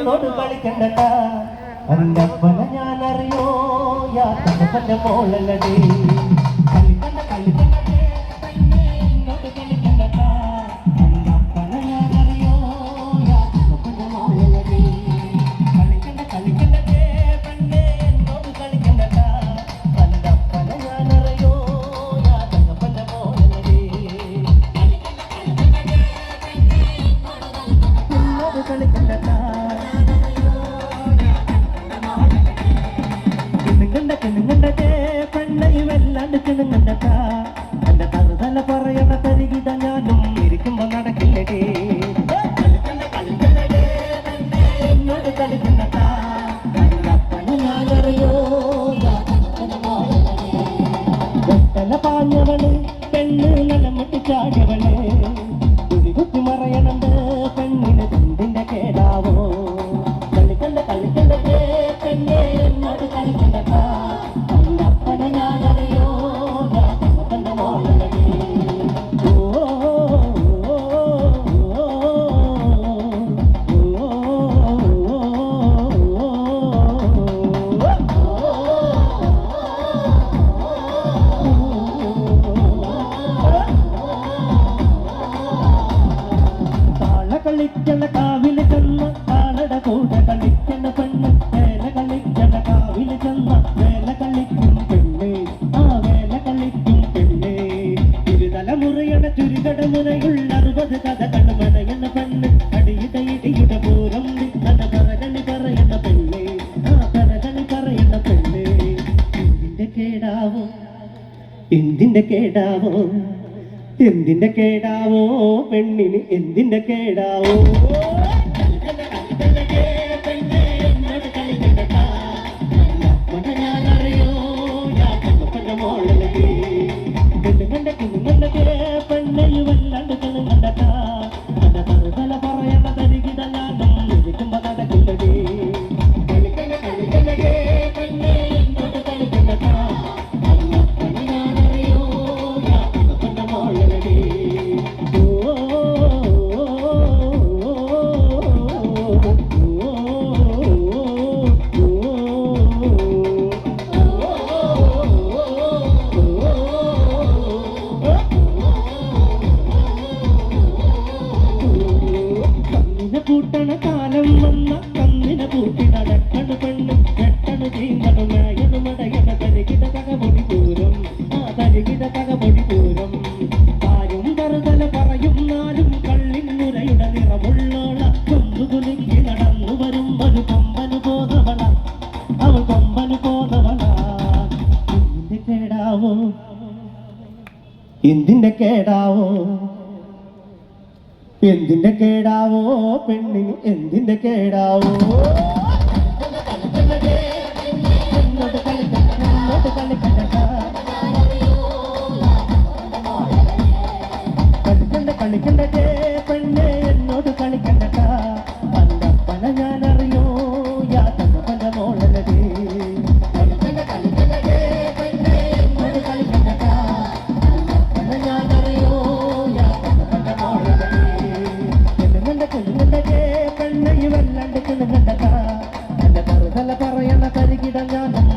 എന്നോട് കളിക്കണ്ട എന്റെ അപ്പന ഞാൻ അറിയോ യാത്ര മോളല്ലടി കളിക്കണ കാവിൽ ചെന്ന കൂടെ കളിക്കണ പെണ്ണ്. വേല കളിക്കണ കാവിൽ ചെന്ന വേല ആ വേല കളിക്കും പെണ്ണ്. ഇരുതലമുറയണ ചുരികട മുനയുള്ള അറുപത് കഥകൾ മടയണ പെണ്ണ്. അടിയിട ഇടിയുടെ പൂരം കഥ പറകളി പറയണ പെണ്ണ്. ആ പറകളി പറയണ പെണ്ണ്. എന്തിന്റെ കേടാവോ? എന്തിന്റെ കേടാവോ? എന്തിന്റെ കേടാവോ പെണ്ണിന് എന്തിന്റെ കേടാവോ? കണ്ണിനെ പൂട്ടണ കാലം വന്ന കണ്ണിനെ പൂട്ടി നടക്കണ പെണ്ണ് വെട്ടണ ചീന്തണ മേയണ മടയണ തരികിട പൂരം. ആ തരികിട പൂരം. കാര്യം തറുതല പറയും നാലും കള്ളിൻ കൊമ്പു കുലുക്കി നടന്നു വരും ഒരു കൊമ്പന് പോന്നവള. അവൾ കൊമ്പന് കേടാവോ? എന്തിന്റെ കേടാവോ? എന്തിന്റെ കേടാവോ പെണ്ണിന് എന്തിന്റെ കേടാവോ കളിക്കണ്ട, കളിക്കണ്ട. പെണ്ണയും